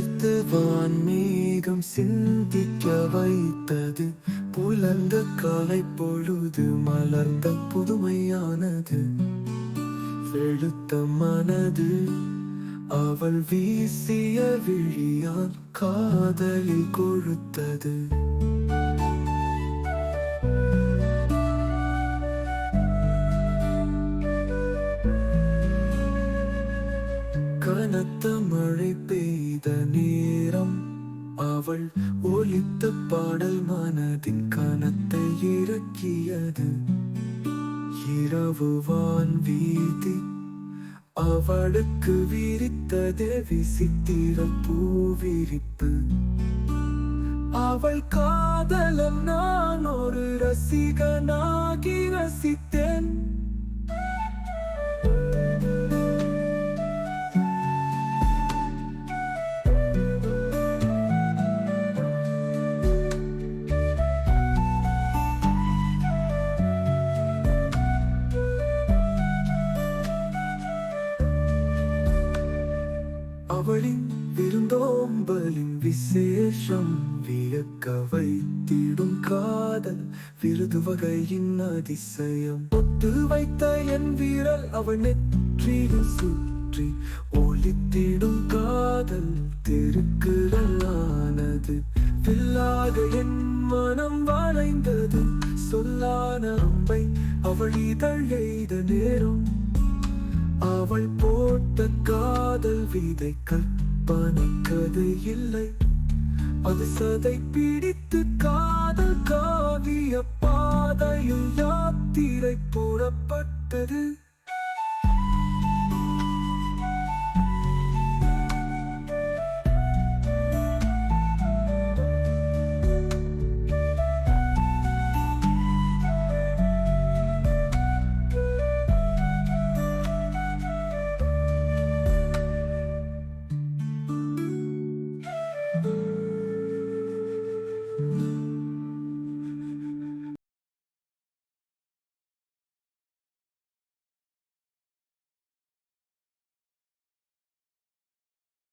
சேர்த்து வான்மேகம் சிந்திக்க வைத்தது. புலர்ந்த காலை பொழுது மலர்ந்த புதுமையானது. செழுத்த மனது அவள் வீசிய விழியால் காதலில் கொழுத்தது. கனத்த மழை பெய்த நேரம் அவள் ஒலித்த பாடல் மனதின் கனத்தை இறக்கியது. இரவு வான் வீதி அவளுக்கு விரித்தது விசித்திர பூவிரிப்பு. அவள் காதலன் நான் ஒரு ரசிகனாகி ரசித்த அவளின் விருந்தோம்பலின் விசேஷம் வியக்க வைத்திடும் காதல் விருது வகையின் அதிசயம். ஒத்து வைத்த என் வீரல் அவள் நெற்றியில் சுற்றி ஒளித்திடும் காதல் திருக்குறளானது. வில்லாக என் மனம் வளைந்தது. சொல்லான அம்பை அவள் இதழ் எய்த நேரம். அவள் போட்ட காதல் விதை கற்பனைக்கது இல்லை. அது சதை பிடித்து காதல் காவிய பாதையில் யாத்திரை புறப்பட்டது